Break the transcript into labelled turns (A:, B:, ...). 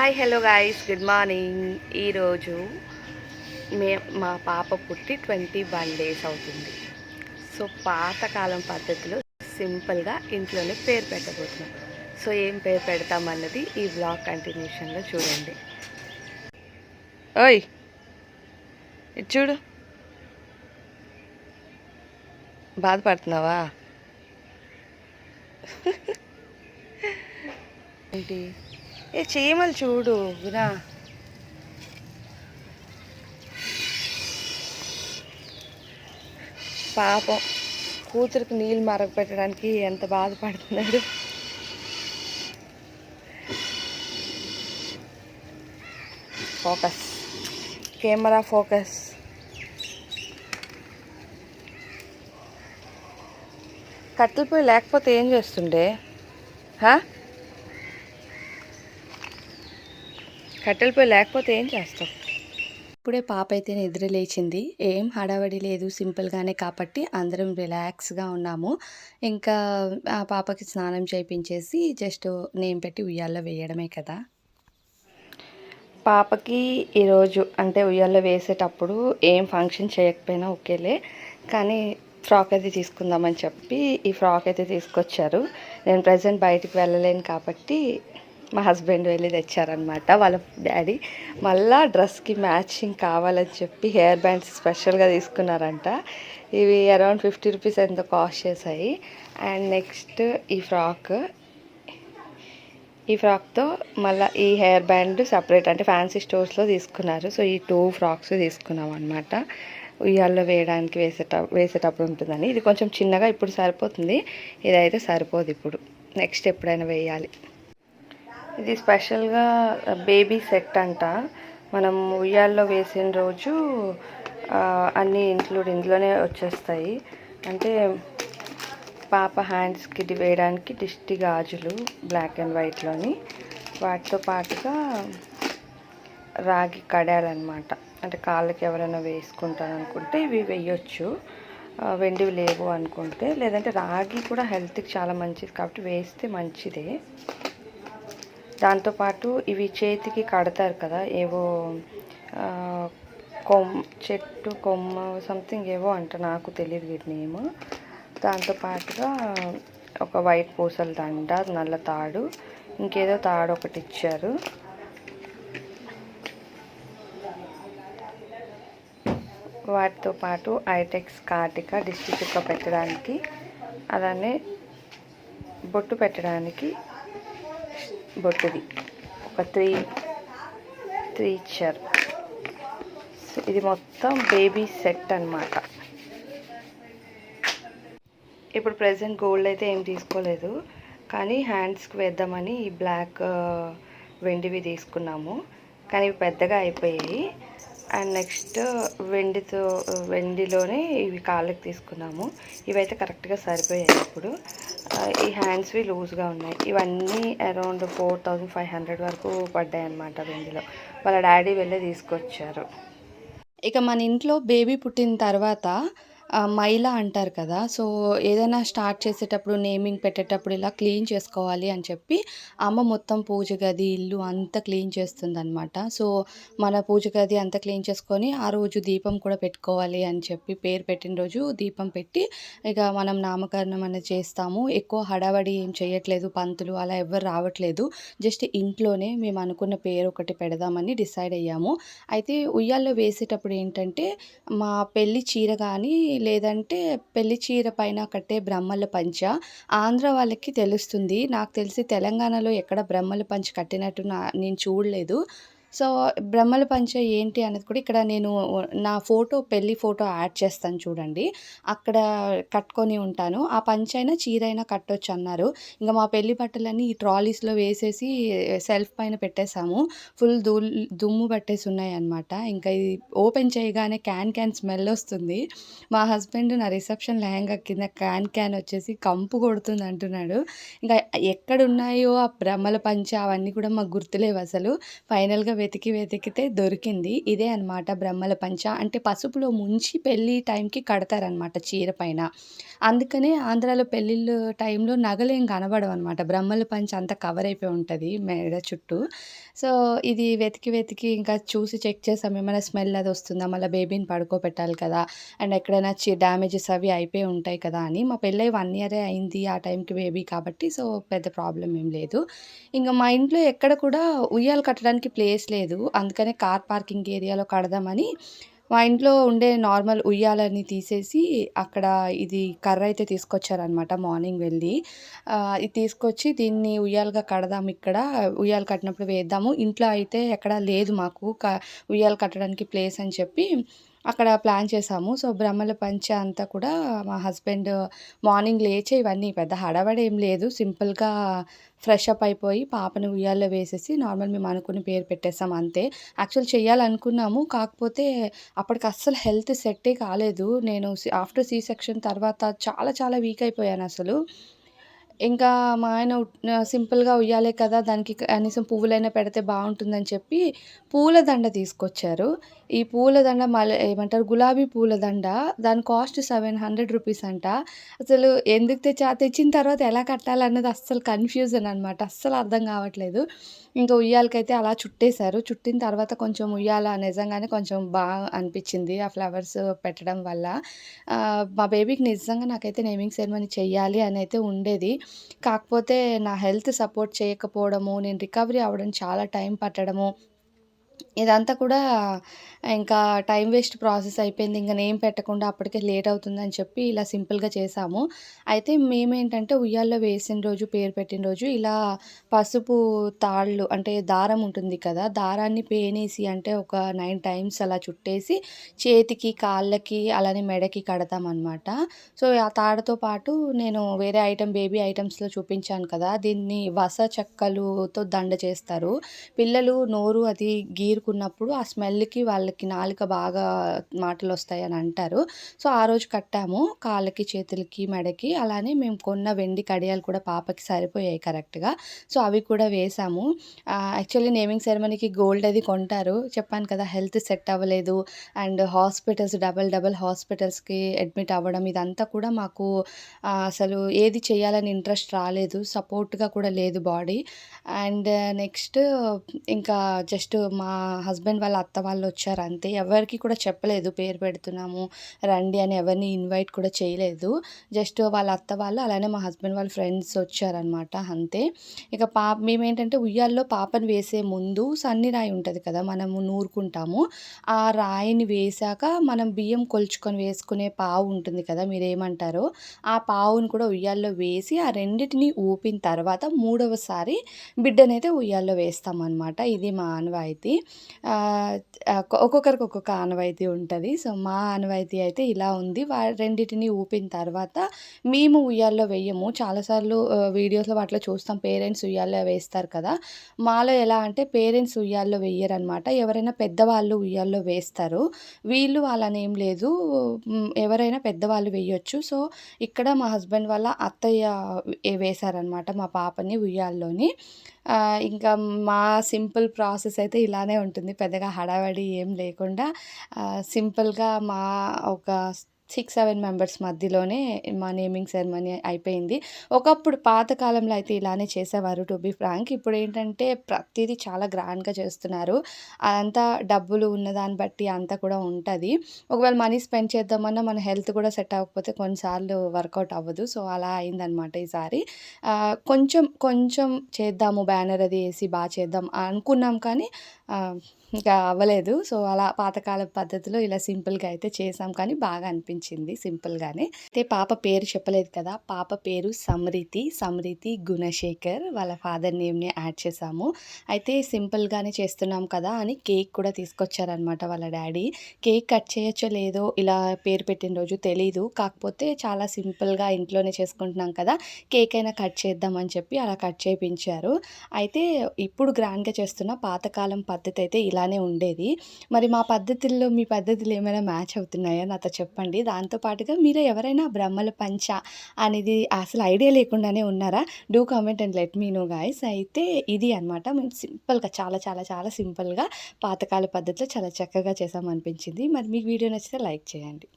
A: Hi hello guys good morning ఈరోజు మే మా పాప పుట్టి ట్వంటీ వన్ డేస్ అవుతుంది. సో పాతకాలం పద్ధతిలో సింపుల్గా ఇంట్లోనే పేరు పెట్టబోతున్నాం. సో ఏం పేరు పెడతామన్నది ఈ బ్లాగ్ కంటిన్యూషన్లో చూడండి. ఓయ్ చూడు. బాధపడుతున్నావా? ఏంటి? ఏ చీమలు చూడు వినా. పాపం కూతురికి నీళ్ళు మరగ పెట్టడానికి ఎంత బాధపడుతున్నాడు. ఫోకస్ కెమెరా ఫోకస్ కట్టెల లేకపోతే ఏం చేస్తుండే? హా కట్టెల పొయ్యి లేకపోతే ఏం చేస్తావు? ఇప్పుడే పాప అయితే నిద్ర లేచింది. ఏం హడావడి లేదు సింపుల్గానే కాబట్టి అందరం రిలాక్స్గా ఉన్నాము. ఇంకా ఆ పాపకి స్నానం చేయించేసి జస్ట్ నేమ్ పెట్టి ఉయ్యాల్లో వేయడమే కదా. పాపకి ఈరోజు అంటే ఉయ్యాల్లో వేసేటప్పుడు ఏం ఫంక్షన్ చేయకపోయినా ఓకేలే కానీ ఫ్రాక్ అయితే తీసుకుందామని చెప్పి ఈ ఫ్రాక్ అయితే తీసుకొచ్చారు. నేను ప్రజెంట్ బయటికి వెళ్ళలేను కాబట్టి మా హస్బెండ్ వెళ్ళి తెచ్చారనమాట వాళ్ళ డాడీ. మళ్ళా డ్రెస్కి మ్యాచింగ్ కావాలని చెప్పి హెయిర్ బ్యాండ్స్ స్పెషల్గా తీసుకున్నారంట. ఇవి అరౌండ్ ఫిఫ్టీ రూపీస్ ఎంతో కాస్ట్ చేశాయి. అండ్ నెక్స్ట్ ఈ ఫ్రాక్. ఈ ఫ్రాక్తో మళ్ళీ ఈ హెయిర్ బ్యాండ్ సపరేట్ అంటే ఫ్యాన్సీ స్టోర్స్లో తీసుకున్నారు. సో ఈ టూ ఫ్రాక్స్ తీసుకున్నాం అనమాట ఉయ్యాల్లో వేయడానికి వేసేట వేసేటప్పుడు ఉంటుందని. ఇది కొంచెం చిన్నగా ఇప్పుడు సరిపోతుంది. ఇదైతే సరిపోదు ఇప్పుడు. నెక్స్ట్ ఎప్పుడైనా వేయాలి. ఇది స్పెషల్గా బేబీ సెట్ అంట. మనం ఉయ్యాల్లో వేసిన రోజు అన్నీ ఇంక్లూడ్ ఇందులోనే వచ్చేస్తాయి. అంటే పాప హ్యాండ్స్కి ఇది వేయడానికి దిష్టి గాజులు బ్లాక్ అండ్ వైట్లోని. వాటితో పాటుగా రాగి కడాలన్నమాట. అంటే కాళ్ళకి ఎవరైనా వేసుకుంటారనుకుంటే ఇవి వేయొచ్చు. వెండివి లేవు అనుకుంటే. లేదంటే రాగి కూడా హెల్త్కి చాలా మంచిది కాబట్టి వేస్తే మంచిదే. దాంతోపాటు ఇవి చేతికి కడతారు కదా ఏవో కొమ్ చెట్టు కొమ్మ సంథింగ్ ఏవో అంట నాకు తెలియదు వీటి నేమ్. దాంతోపాటుగా ఒక వైట్ పూసల దండ నల్ల తాడు ఇంకేదో తాడు ఒకటి ఇచ్చారు. వాటితో పాటు ఐటెక్స్ కార్టిక డిస్ట్రిక్ట్ పెట్టడానికి అలానే బొట్టు పెట్టడానికి బొట్టుది ఒక త్రీ త్రీ ఇచ్చారు ఇది మొత్తం బేబీ సెట్ అన్నమాట. ఇప్పుడు ప్రజెంట్ గోల్డ్ అయితే ఏం తీసుకోలేదు. కానీ హ్యాండ్స్కి వేద్దామని ఈ బ్లాక్ uh, వెండివి తీసుకున్నాము. కానీ ఇవి పెద్దగా అయిపోయాయి. అండ్ నెక్స్ట్ వెండితో వెండిలోనే ఇవి కాళ్ళకి తీసుకున్నాము. ఇవైతే కరెక్ట్గా సరిపోయాయి ఇప్పుడు. ఈ హ్యాండ్స్వి లూజ్గా ఉన్నాయి. ఇవన్నీ around four thousand five hundred వరకు పడ్డాయి అన్నమాట వెండిలో. వాళ్ళ డాడీ వెళ్ళే తీసుకొచ్చారు. ఇక మన ఇంట్లో బేబీ పుట్టిన తర్వాత మైల అంటారు కదా. సో ఏదైనా స్టార్ట్ చేసేటప్పుడు నేమింగ్ పెట్టేటప్పుడు ఇలా క్లీన్ చేసుకోవాలి అని చెప్పి అమ్మ మొత్తం పూజ గది ఇల్లు అంతా క్లీన్ చేస్తుందన్నమాట. సో మన పూజ గది అంతా క్లీన్ చేసుకొని ఆ రోజు దీపం కూడా పెట్టుకోవాలి అని చెప్పి పేరు పెట్టిన రోజు దీపం పెట్టి ఇక మనం నామకరణం అనేది చేస్తాము. ఎక్కువ హడావడి ఏం చేయట్లేదు పంతులు అలా ఎవ్వరు రావట్లేదు. జస్ట్ ఇంట్లోనే మేము అనుకున్న పేరు ఒకటి పెడదామని డిసైడ్ అయ్యాము. అయితే ఉయ్యాల్లో వేసేటప్పుడు ఏంటంటే మా పెళ్ళి చీర కానీ లేదంటే పెళ్ళి చీర పైన కట్టే బ్రహ్మల పంచ ఆంధ్ర వాళ్ళకి తెలుస్తుంది. నాకు తెలిసి తెలంగాణలో ఎక్కడ బ్రహ్మల పంచ కట్టినట్టు నా నేను చూడలేదు. సో బ్రహ్మల పంచ ఏంటి అనేది కూడా ఇక్కడ నేను నా ఫోటో పెళ్ళి ఫోటో యాడ్ చేస్తాను చూడండి. అక్కడ కట్టుకొని ఉంటాను. ఆ పంచ అయినా చీర అయినా కట్టొచ్చు అన్నారు. ఇంకా మా పెళ్ళి బట్టలన్నీ ఈ ట్రాలీస్లో వేసేసి సెల్ఫ్ పైన పెట్టేశాము. ఫుల్ దూ దుమ్ము పట్టేసి ఉన్నాయి అనమాట ఇంకా ఇది ఓపెన్ చేయగానే క్యాన్ క్యాన్ స్మెల్ వస్తుంది. మా హస్బెండ్ నా రిసెప్షన్ లెహంగా కింద క్యాన్ క్యాన్ వచ్చేసి కంపు కొడుతుంది అంటున్నాడు. ఇంకా ఎక్కడ ఉన్నాయో ఆ బ్రహ్మల పంచ అవన్నీ కూడా మాకు గుర్తులేవు అసలు. ఫైనల్గా వెతికి వెతికితే దొరికింది. ఇదే అనమాట బ్రహ్మల పంచ. అంటే పసుపులో ముంచి పెళ్ళి టైంకి కడతారనమాట చీర పైన. అందుకనే ఆంధ్రాలో పెళ్ళిళ్ళు టైంలో నగలేం కనబడవనమాట. బ్రహ్మల పంచ అంతా కవర్ అయిపోయి ఉంటుంది మెడ చుట్టూ. సో, ఇది వెతికి వెతికి ఇంకా చూసి చెక్ చేసాం. ఏమైనా స్మెల్ అది వస్తుందా? మళ్ళీ బేబీని పడుకోబెట్టాలి కదా! అండ్ ఎక్కడైనా చి డ్యామేజెస్ అవి అయిపోయి ఉంటాయి కదా! అని. మా పెళ్ళై వన్ ఇయరే అయింది. ఆ టైంకి బేబీ కాబట్టి సో, పెద్ద ప్రాబ్లం ఏం లేదు. ఇంకా మా ఇంట్లో ఎక్కడ కూడా ఉయ్యాలు కట్టడానికి ప్లేస్ లేదు. అందుకనే కార్ పార్కింగ్ ఏరియాలో కడదామని మా ఇంట్లో ఉండే నార్మల్ ఉయ్యాలని తీసేసి అక్కడ ఇది కర్ర అయితే తీసుకొచ్చారనమాట మార్నింగ్ వెళ్ళి. ఇది తీసుకొచ్చి దీన్ని ఉయ్యాలగా కడదాం ఇక్కడ. ఉయ్యాలు కట్టినప్పుడు వేద్దాము. ఇంట్లో అయితే ఎక్కడా లేదు మాకు క ఉయ్యాలు కట్టడానికి ప్లేస్ అని చెప్పి అక్కడ ప్లాన్ చేసాము. సో, బ్రహ్మల పంచ అంతా కూడా మా హస్బెండ్ మార్నింగ్ లేచి ఇవన్నీ పెద్ద హడావిడి ఏం లేదు. సింపుల్‌గా ఫ్రెష్ అప్ అయిపోయి పాపని ఉయ్యాల్లో వేసేసి నార్మల్ మేము అనుకుని పేరు పెట్టేసాం అంతే. యాక్చువల్ చేయాలనుకున్నాము. కాకపోతే అప్పటికి అస్సలు హెల్త్ సెట్టే కాలేదు. నేను ఆఫ్టర్ సి సెక్షన్ తర్వాత చాలా చాలా వీక్ అయిపోయాను అసలు ఇంకా మా ఆయన సింపుల్‌గా ఉయ్యాలే కదా! దానికి కనీసం పువ్వులైనా పెడితే బాగుంటుందని చెప్పి పూలదండ తీసుకొచ్చారు. ఈ పూలదండ మల ఏమంటారు గులాబీ పూలదండ దాని కాస్ట్ 700 రూపీస్ అంట. అసలు ఎందుకు తెచ్చా తెచ్చిన తర్వాత ఎలా కట్టాలన్నది అస్సలు కన్‌ఫ్యూజన్ అనమాట. అస్సలు అర్థం కావట్లేదు. ఇంకా ఉయ్యాలకైతే అలా చుట్టేశారు చుట్టిన తర్వాత కొంచెం ఉయ్యాల నిజంగానే కొంచెం బాగా అనిపించింది. ఆ ఫ్లవర్స్ పెట్టడం వల్ల. మా బేబీకి నిజంగా నాకైతే నేమింగ్ సెరమనీ చెయ్యాలి అయితే ఉండేది. కాకపోతే నా హెల్త్ సపోర్ట్ చేయకపోవడము, నేను రికవరీ అవ్వడం చాలా టైం పట్టడము ఇదంతా కూడా ఇంకా టైం వేస్ట్ ప్రాసెస్ అయిపోయింది. ఇంకా నేమ్ పెట్టకుండా అప్పటికే లేట్ అవుతుందని చెప్పి ఇలా సింపుల్‌గా చేసాము. అయితే మేమేంటంటే ఉయ్యాల్లో వేసిన రోజు పేరు పెట్టిన రోజు ఇలా పసుపు తాళ్ళు అంటే దారం ఉంటుంది కదా! దారాన్ని పేనేసి అంటే ఒక నైన్ టైమ్స్ అలా చుట్టేసి చేతికి, కాళ్ళకి అలానే మెడకి కడతామనమాట. సో, ఆ తాడుతో పాటు నేను వేరే ఐటెం బేబీ ఐటమ్స్లో చూపించాను కదా! దీన్ని వస చెక్కలుతో దండ చేస్తారు. పిల్లలు నోరు అది గీ గీరుకున్నప్పుడు ఆ స్మెల్‌కి వాళ్ళకి నాలుక బాగా మాటలు వస్తాయి అని అంటారు. సో, ఆ రోజు కట్టాము. కాళ్ళకి, చేతులకి, మెడకి. అలానే మేము కొన్న వెండి కడియాలు కూడా పాపకి సరిపోయాయి కరెక్ట్‌గా. సో, అవి కూడా వేసాము. యాక్చువల్లీ నేమింగ్ సెరమనీకి గోల్డ్ అది కొంటారు. చెప్పాను కదా! హెల్త్ సెట్ అవ్వలేదు. అండ్ హాస్పిటల్స్ డబల్ డబల్ హాస్పిటల్స్‌కి అడ్మిట్ అవ్వడం ఇదంతా కూడా మాకు అసలు ఏది చేయాలని ఇంట్రెస్ట్ రాలేదు. సపోర్ట్‌గా కూడా లేదు బాడీ. అండ్ నెక్స్ట్ ఇంకా జస్ట్ మా హస్బెండ్ వాళ్ళ అత్త వాళ్ళు వచ్చారు అంతే. ఎవరికి కూడా చెప్పలేదు పేరు పెడుతున్నాము రండి అని ఎవరిని ఇన్వైట్ కూడా చేయలేదు. జస్ట్ వాళ్ళ అత్త వాళ్ళు అలానే మా హస్బెండ్ వాళ్ళ ఫ్రెండ్స్ వచ్చారనమాట అంతే. ఇక పా మేమేంటంటే ఉయ్యాల్లో పాపని వేసే ముందు సన్ని రాయి ఉంటుంది కదా! మనము నూరుకుంటాము. ఆ రాయిని వేశాక మనం బియ్యం కొలుచుకొని వేసుకునే పావు ఉంటుంది కదా! మీరేమంటారో ఆ పావుని కూడా ఉయ్యాల్లో వేసి ఆ రెండిటిని ఊపిన తర్వాత మూడవసారి బిడ్డనైతే ఉయ్యాల్లో వేస్తామనమాట. ఇది మా ఆనవాయితీ. ఒక్కొక్కరికి ఒక్కొక్క ఆనవాయితీ ఉంటుంది సో, మా ఆనవాయితీ అయితే ఇలా ఉంది. వా రెండిటిని ఊపిన తర్వాత మేము ఉయ్యాల్లో వేయము చాలాసార్లు వీడియోస్‌లో వాటిలో చూస్తాం పేరెంట్స్ ఉయ్యాల్లో వేస్తారు కదా! మాలో ఎలా అంటే పేరెంట్స్ ఉయ్యాల్లో వెయ్యరనమాట. ఎవరైనా పెద్దవాళ్ళు ఉయ్యాల్లో వేస్తారు. వీళ్ళు వాళ్ళనేం లేదు. ఎవరైనా పెద్దవాళ్ళు వెయ్యొచ్చు. సో, ఇక్కడ మా హస్బెండ్ వాళ్ళ అత్తయ్య వేశారనమాట మా పాపని ఉయ్యాల్లోని. ఇంకా మా సింపుల్ ప్రాసెస్ అయితే ఇలానే ఉంటుంది. పెద్దగా హడావిడి ఏం లేకుండా సింపుల్‌గా మా ఒక 6, 7 మెంబర్స్ మధ్యలోనే మా నేమింగ్ సెరమనీ అయిపోయింది. ఒకప్పుడు పాతకాలంలో అయితే ఇలానే చేసేవారు టు బి ఫ్రాంక్. ఇప్పుడేంటంటే ప్రతిదీ చాలా గ్రాండ్‌గా చేస్తున్నారు. అదంతా డబ్బులు ఉన్నదాన్ని బట్టి అంతా కూడా ఉంటుంది ఒకవేళ మనీ స్పెండ్ చేద్దామన్నా మన హెల్త్ కూడా సెట్ అవ్వకపోతే కొన్నిసార్లు వర్కౌట్ అవ్వదు. సో, అలా అయిందనమాట ఈసారి. కొంచెం కొంచెం చేద్దాము బ్యానర్ అది వేసి బాగా చేద్దాం అనుకున్నాం కానీ ఇంకా అవ్వలేదు. సో, అలా పాతకాల పద్ధతిలో ఇలా సింపుల్‌గా అయితే చేసాం కానీ బాగా అనిపించింది సింపుల్‌గానే. అయితే పాప పేరు చెప్పలేదు కదా! పాప పేరు సమృతి. సమృతి గుణశేఖర్. వాళ్ళ ఫాదర్ నేమ్‌ని యాడ్ చేసాము. అయితే సింపుల్‌గానే చేస్తున్నాం కదా! అని కేక్ కూడా తీసుకొచ్చారనమాట వాళ్ళ డాడీ కేక్ కట్ చేయొచ్చో లేదో ఇలా పేరు పెట్టిన రోజు తెలీదు. కాకపోతే చాలా సింపుల్‌గా ఇంట్లోనే చేసుకుంటున్నాం కదా! కేక్ అయినా కట్ చేద్దామని చెప్పి అలా కట్ చేయించారు అయితే ఇప్పుడు గ్రాండ్‌గా చేస్తున్న పాతకాలం పద్ధతి పద్ధతి అయితే ఇలానే ఉండేది. మరి మా పద్ధతుల్లో మీ పద్ధతులు ఏమైనా మ్యాచ్ అవుతున్నాయా? నాతో చెప్పండి.
B: దాంతో పాటుగా మీరు ఎవరైనా బ్రహ్మల పంచ అనేది అసలు ఐడియా లేకుండానే ఉన్నారా? Do comment and let me know guys. అయితే ఇది అనమాట మేము సింపుల్గా చాలా చాలా చాలా సింపుల్గా పాతకాల పద్ధతిలో చాలా చక్కగా చేసామనిపించింది. మరి మీకు వీడియో నచ్చితే లైక్ చేయండి.